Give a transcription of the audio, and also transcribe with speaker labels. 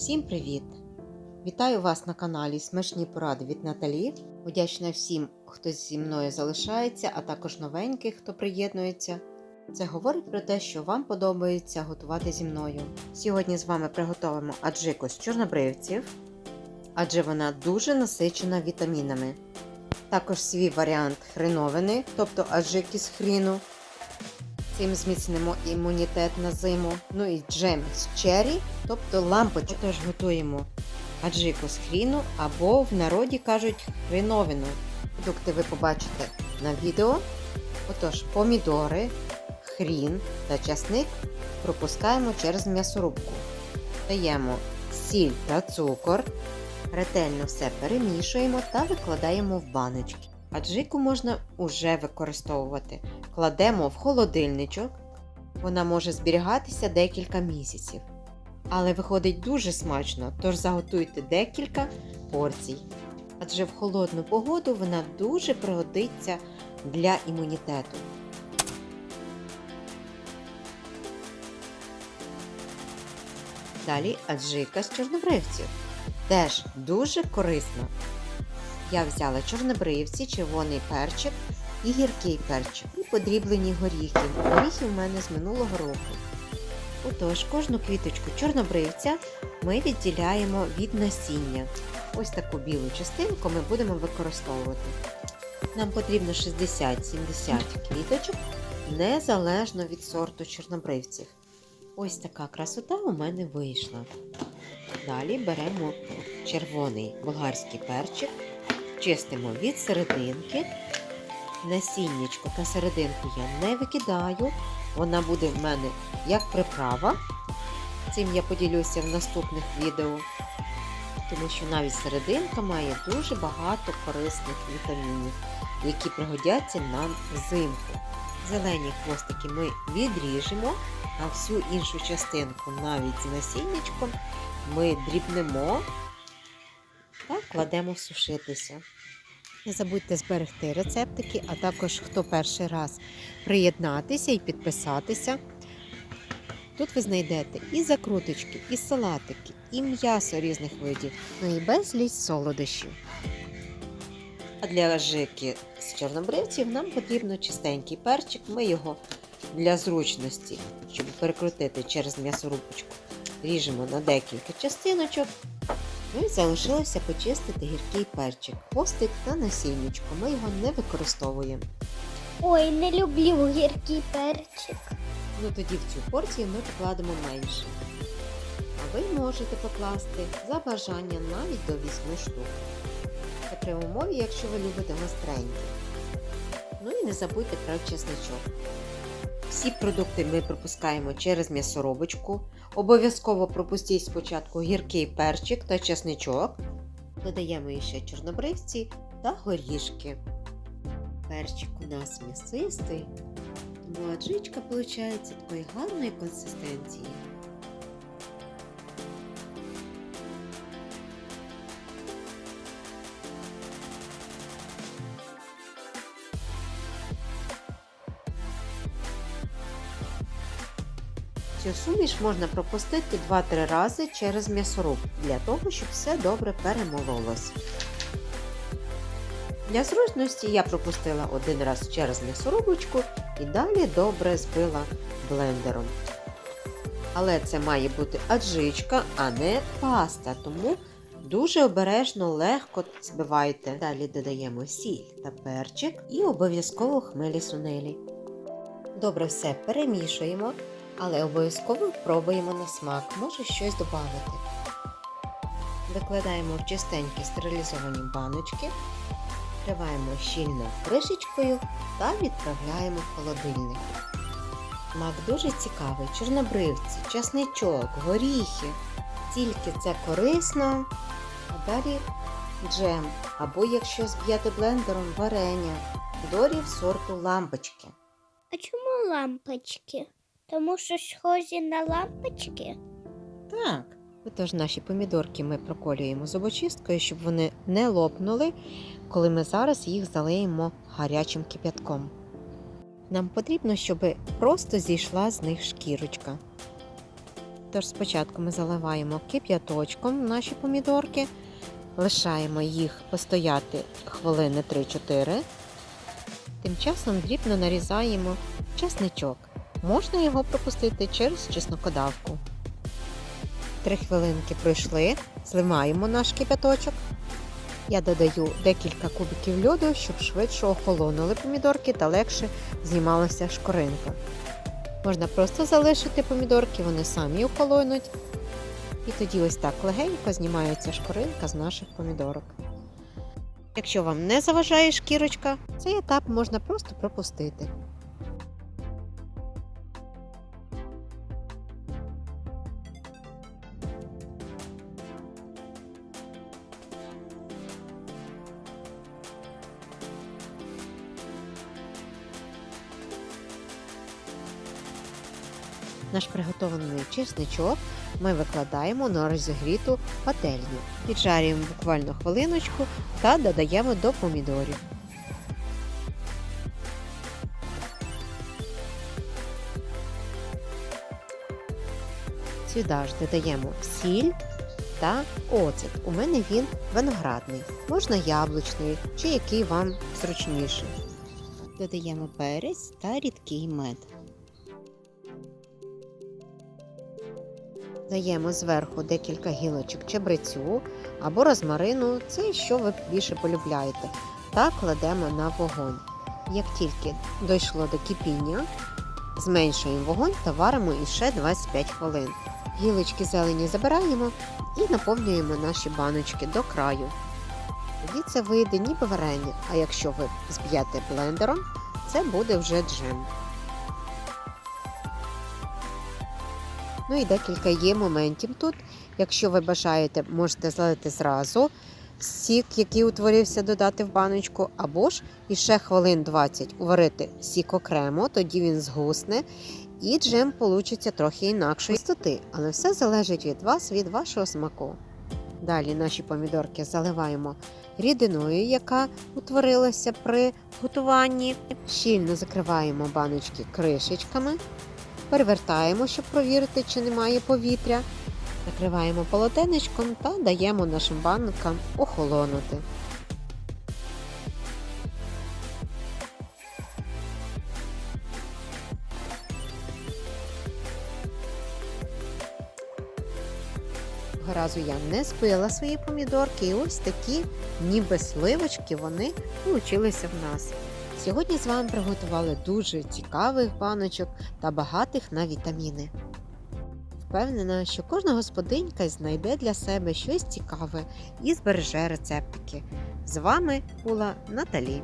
Speaker 1: Всім привіт! Вітаю вас на каналі Смачні поради від Наталі. Вдячна всім, хто зі мною залишається, а також новеньких, хто приєднується. Це говорить про те, що вам подобається готувати зі мною. Сьогодні з вами приготуємо аджику з чорнобривців, адже вона дуже насичена вітамінами. Також свій варіант хреновини, тобто аджики з хріну. Цим зміцнимо імунітет на зиму. Ну і джем з чері, тобто лампочок. Тож готуємо аджику з хріну або в народі кажуть хреновину. Продукти ви побачите на відео. Отож, помідори, хрін та часник пропускаємо через м'ясорубку. Даємо сіль та цукор, ретельно все перемішуємо та викладаємо в баночки. Аджику можна уже використовувати. Кладемо в холодильничок. Вона може зберігатися декілька місяців. Але виходить дуже смачно, тож заготуйте декілька порцій. Адже в холодну погоду вона дуже пригодиться для імунітету. Далі аджика з чорнобривців. Теж дуже корисна. Я взяла чорнобривці, червоний перчик і гіркий перчик, і подріблені горіхи. Горіхи в мене з минулого року. Отож, кожну квіточку чорнобривця ми відділяємо від насіння. Ось таку білу частинку ми будемо використовувати. Нам потрібно 60-70 квіточок незалежно від сорту чорнобривців. Ось така красота у мене вийшла. Далі беремо червоний болгарський перчик, чистимо від серединки. Насіннячко та серединку я не викидаю, вона буде в мене як приправа. Цим я поділюся в наступних відео, тому що навіть серединка має дуже багато корисних вітамінів, які пригодяться нам взимку. Зелені хвостики ми відріжемо, а всю іншу частинку, навіть з насіннячком, ми дрібнемо та кладемо сушитися. Не забудьте зберегти рецептики, а також хто перший раз приєднатися і підписатися. Тут ви знайдете і закруточки, і салатики, і м'ясо різних видів, ну і безліч солодощів. А для жики з чорнобривців нам потрібно чистенький перчик. Ми його для зручності, щоб перекрутити через м'ясорубочку, ріжемо на декілька частиночок. Ну і залишилося почистити гіркий перчик, хвостик та насіннячко. Ми його не використовуємо.
Speaker 2: Ой, не люблю гіркий перчик.
Speaker 1: Ну тоді в цю порцію ми покладемо менше. А ви можете покласти за бажанням навіть до 8 штук. Це при умові, якщо ви любите гостреньке. Ну і не забудьте про чесничок. Всі продукти ми пропускаємо через м'ясоробочку. Обов'язково пропустіть спочатку гіркий перчик та чесничок. Додаємо ще чорнобривці та горішки. Перчик у нас м'ясистий, тому аджичка виходить такої гарної консистенції. Цю суміш можна пропустити 2-3 рази через м'ясоруб для того, щоб все добре перемололось. Для зручності я пропустила один раз через м'ясорубочку і далі добре збила блендером. Але це має бути аджичка, а не паста, тому дуже обережно, легко збивайте. Далі додаємо сіль та перчик і обов'язково хмелі сунелі. Добре все перемішуємо, але обов'язково пробуємо на смак, може щось додати. Викладаємо в чистенькі стерилізовані баночки. Накриваємо щільно кришечкою та відправляємо в холодильник. Смак дуже цікавий, чорнобривці, часничок, горіхи. Тільки це корисно. А далі джем. Або якщо зб'єте блендером варення, дорів сорту лампочки.
Speaker 2: А чому лампочки? Тому що схожі на лампочки?
Speaker 1: Так. Отож наші помідорки ми проколюємо зубочисткою, щоб вони не лопнули, коли ми зараз їх залиємо гарячим кип'ятком. Нам потрібно, щоб просто зійшла з них шкірочка. Тож спочатку ми заливаємо кип'яточком наші помідорки, лишаємо їх постояти хвилини 3-4. Тим часом дрібно нарізаємо чесничок. Можна його пропустити через чеснокодавку. Три хвилинки пройшли, зливаємо наш кип'яточок. Я додаю декілька кубиків льоду, щоб швидше охолонули помідорки та легше знімалася шкоринка. Можна просто залишити помідорки, вони самі охолонуть. І тоді ось так легенько знімається шкоринка з наших помідорок. Якщо вам не заважає шкірочка, цей етап можна просто пропустити. Наш приготований чесничок ми викладаємо на розігріту пательню. Піджарюємо буквально хвилиночку та додаємо до помідорів. Сюди ж додаємо сіль та оцет. У мене він виноградний, можна яблучний чи який вам зручніший. Додаємо перець та рідкий мед. Даємо зверху декілька гілочок чебрецю або розмарину, це що ви більше полюбляєте, та кладемо на вогонь. Як тільки дійшло до кипіння, зменшуємо вогонь та варимо іще 25 хвилин. Гілочки зелені забираємо і наповнюємо наші баночки до краю. Тоді це вийде ніби варення, а якщо ви зб'єте блендером, це буде вже джем. Ну і декілька є моментів тут. Якщо ви бажаєте, можете залити зразу сік, який утворився, додати в баночку, або ж іще хвилин 20 уварити сік окремо, тоді він згусне, і джем получиться трохи інакшої густоти. Але все залежить від вас, від вашого смаку. Далі наші помідорки заливаємо рідиною, яка утворилася при готуванні. Щільно закриваємо баночки кришечками. Перевертаємо, щоб провірити, чи немає повітря. Накриваємо полотенечком та даємо нашим банкам охолонути. Разу я не спила свої помідорки, і ось такі, ніби сливочки, вони получилися в нас. Сьогодні з вами приготували дуже цікавих баночок та багатих на вітаміни. Впевнена, що кожна господинька знайде для себе щось цікаве і збереже рецептики. З вами була Наталі.